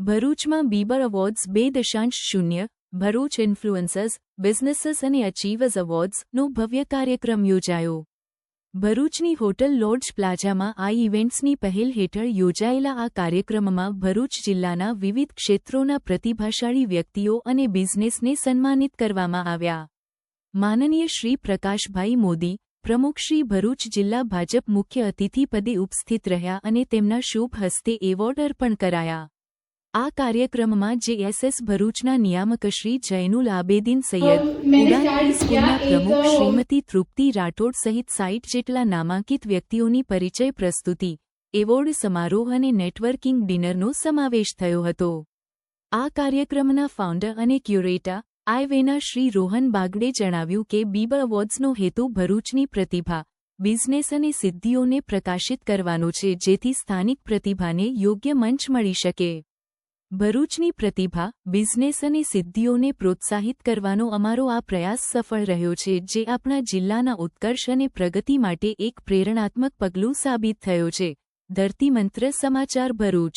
ભરૂચમાં Bieber awards બે દશાંશ શૂન્ય, ભરૂચ ઇન્ફ્લુઅન્સર્સ બિઝનેસીસ અને અચીવર્સ એવોર્ડ્સનો ભવ્ય કાર્યક્રમ યોજાયો. ભરૂચની હોટલ લોડ્જ પ્લાઝામાં આ ઇવેન્ટ્સની પહેલ હેઠળ યોજાયેલા આ કાર્યક્રમમાં ભરૂચ જિલ્લાના વિવિધ ક્ષેત્રોના પ્રતિભાશાળી વ્યક્તિઓ અને બિઝનેસને સન્માનિત કરવામાં આવ્યા. માનનીય શ્રી પ્રકાશભાઈ મોદી, પ્રમુખ શ્રી ભરૂચ જિલ્લા ભાજપ મુખ્ય અતિથિ પદે ઉપસ્થિત રહ્યા અને તેમના શુભ હસ્તે એવોર્ડ અર્પણ કરાયા. આ કાર્યક્રમમાં જેએસએસ ભરૂચના નિયામક શ્રી જૈનુલ આબેદીન સૈયદ ઉડાન સ્કૂલના પ્રમુખ શ્રીમતી તૃપ્તિ રાઠોડ સહિત સાઈઠ જેટલા નામાંકિત વ્યક્તિઓની પરિચય પ્રસ્તુતિ એવોર્ડ સમારોહ અને નેટવર્કિંગ ડિનરનો સમાવેશ થયો હતો. આ કાર્યક્રમના ફાઉન્ડર અને ક્યુરેટર આઈવેના શ્રી રોહન બાગડે જણાવ્યું કે બીબા એવોર્ડ્સનો હેતુ ભરૂચની પ્રતિભા બિઝનેસ અને સિદ્ધિઓને પ્રકાશિત કરવાનો છે જેથી સ્થાનિક પ્રતિભાને યોગ્ય મંચ મળી શકે. ભરૂચની પ્રતિભા, બિઝનેસ અને સિદ્ધિઓને પ્રોત્સાહિત કરવાનો અમારો આ પ્રયાસ સફળ રહ્યો છે, જે આપણા જિલ્લાના ઉત્કર્ષ અને પ્રગતિ માટે એક પ્રેરણાત્મક પગલું સાબિત થયો છે. ધરતીમંત્ર સમાચાર ભરૂચ.